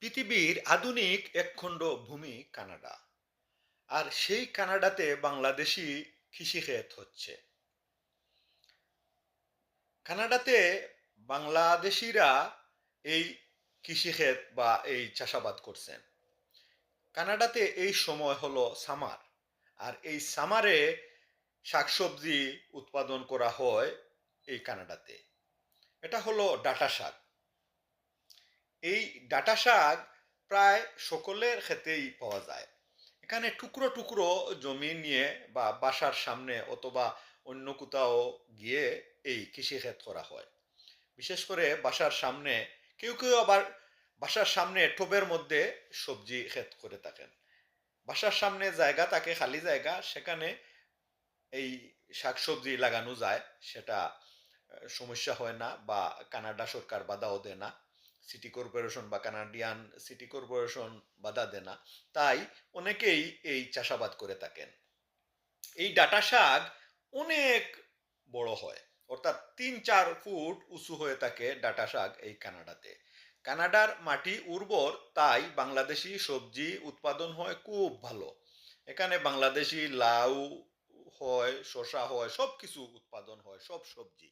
পৃথিবীর আধুনিক একখণ্ড ভূমি কানাডা। আর সেই কানাডাতে বাংলাদেশি কৃষিক্ষেত হচ্ছে। কানাডাতে বাংলাদেশিরা এই কৃষিক্ষেত বা এই চাষাবাদ করছেন। কানাডাতে এই সময় হলো সামার। আর এই সামারে শাকসবজি উৎপাদন করা হয় এই কানাডাতে। এটা হলো ডাটা শাক। এই ডাটা শাক প্রায় সকলের ক্ষেতেই পাওয়া যায়। এখানে টুকরো টুকরো জমি নিয়ে বা বাসার সামনে অথবা অন্য কোথাও গিয়ে এই কৃষিক্ষেত করা হয়। বিশেষ করে বাসার সামনে, কেউ কেউ আবার বাসার সামনে টবের মধ্যে সবজি ক্ষেত করে থাকেন। বাসার সামনে জায়গা থাকে, খালি জায়গা, সেখানে এই শাকসবজি লাগানো যায়। সেটা সমস্যা হয় না বা কানাডা সরকার বাধাও দেয় না। সিটি কর্পোরেশন বা কানাডিয়ান সিটি কর্পোরেশন বাধা দেয় না। তাই অনেকেই এই চাষাবাদ করে থাকেন। এই ডাটা শাক অনেক বড় হয়। অর্থাৎ তিন চার ফুট উঁচু হয়ে থাকে ডাটা শাক এই কানাডাতে। কানাডার মাটি উর্বর, তাই বাংলাদেশি সবজি উৎপাদন হয় খুব ভালো। এখানে বাংলাদেশি লাউ হয়, শসা হয় সব কিছু উৎপাদন হয়, সব সবজি।